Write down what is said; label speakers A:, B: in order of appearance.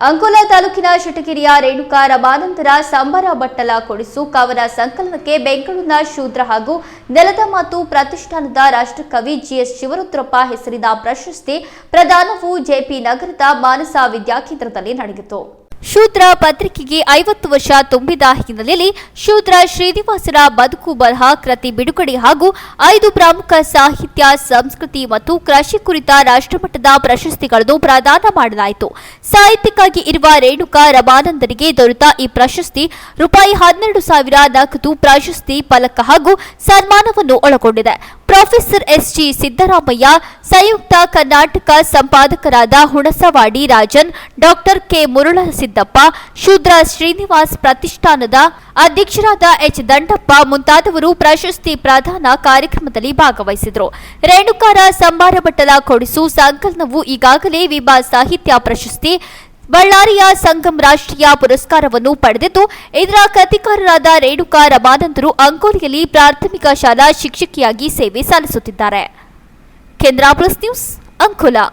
A: ಅಂಕೋಲಾ ತಾಲೂಕಿನ ಶಟಗಿರಿಯ ರೇಣುಕಾ ರಮಾನಂತರ ಸಂಬರ ಬಟ್ಟಲ ಕೊಡಿಸು ಕವನ ಸಂಕಲನಕ್ಕೆ ಬೆಂಗಳೂರಿನ ಶೂದ್ರ ಹಾಗೂ ನೆಲದ ಮಾತು ಪ್ರತಿಷ್ಠಾನದ ರಾಷ್ಟ್ರಕವಿ ಜಿಎಸ್ ಶಿವರುದ್ರಪ್ಪ ಹೆಸರಿನ ಪ್ರಶಸ್ತಿ ಪ್ರದಾನವು ಜೆಪಿ ನಗರದ ಮಾನಸ ವಿದ್ಯಾಕೇಂದ್ರದಲ್ಲಿ ನಡೆಯಿತು. ಶೂದ್ರ ಪತ್ರಿಕೆಗೆ ಐವತ್ತು ವರ್ಷ ತುಂಬಿದ ಹಿನ್ನೆಲೆಯಲ್ಲಿ ಶೂದ್ರ ಶ್ರೀನಿವಾಸರ ಬದುಕು ಬರಹ, ಕೃತಿ ಬಿಡುಗಡೆ ಹಾಗೂ ಐದು ಪ್ರಮುಖ ಸಾಹಿತ್ಯ, ಸಂಸ್ಕೃತಿ ಮತ್ತು ಕೃಷಿ ಕುರಿತ ರಾಷ್ಟ್ರಮಟ್ಟದ ಪ್ರಶಸ್ತಿಗಳನ್ನು ಪ್ರದಾನ ಮಾಡಲಾಯಿತು. ಸಾಹಿತ್ಯಕ್ಕಾಗಿ ಇರುವ ರೇಣುಕಾ ರಮಾನಂದರಿಗೆ ದೊರೆತ ಈ ಪ್ರಶಸ್ತಿ ರೂಪಾಯಿ ಹನ್ನೆರಡು ಸಾವಿರ ನಗದು ಪ್ರಶಸ್ತಿ ಫಲಕ ಹಾಗೂ ಸನ್ಮಾನವನ್ನು ಒಳಗೊಂಡಿದೆ. ಪ್ರೊಫೆಸರ್ ಎಸ್ಜಿ ಸಿದ್ದರಾಮಯ್ಯ, ಸಂಯುಕ್ತ ಕರ್ನಾಟಕ ಸಂಪಾದಕರಾದ ಹುಣಸವಾಡಿ ರಾಜನ್ ಡಾಕ್ಟರ್ ಕೆ ಮುರುಳಸಿದ್ದಪ್ಪ, ಶೂದ್ರ ಶ್ರೀನಿವಾಸ್ ಪ್ರತಿಷ್ಠಾನದ ಅಧ್ಯಕ್ಷರಾದ ಎಚ್ ದಂಡಪ್ಪ ಮುಂತಾದವರು ಪ್ರಶಸ್ತಿ ಪ್ರದಾನ ಕಾರ್ಯಕ್ರಮದಲ್ಲಿ ಭಾಗವಹಿಸಿದರು. ರೇಣುಕಾರ ಸಂಬಾರ ಬಟ್ಟಲ ಕೊಡಿಸು ಸಂಕಲನವು ಈಗಾಗಲೇ ವಿಭಾ ಸಾಹಿತ್ಯ ಪ್ರಶಸ್ತಿ, ಬಳ್ಳಾರಿಯ ಸಂಗಮ್ ರಾಷ್ಟ್ರೀಯ ಪುರಸ್ಕಾರವನ್ನು ಪಡೆದಿದ್ದು, ಇದರ ಕೃತಿಕಾರರಾದ ರೇಣುಕಾ ರಮಾನಂದರು ಅಂಕೋಲಿಯಲ್ಲಿ ಪ್ರಾಥಮಿಕ ಶಾಲಾ ಶಿಕ್ಷಕಿಯಾಗಿ ಸೇವೆ ಸಲ್ಲಿಸುತ್ತಿದ್ದಾರೆ. ಕೇಂದ್ರ ಪ್ಲಸ್ ನ್ಯೂಸ್ ಅಂಕೋಲಾ.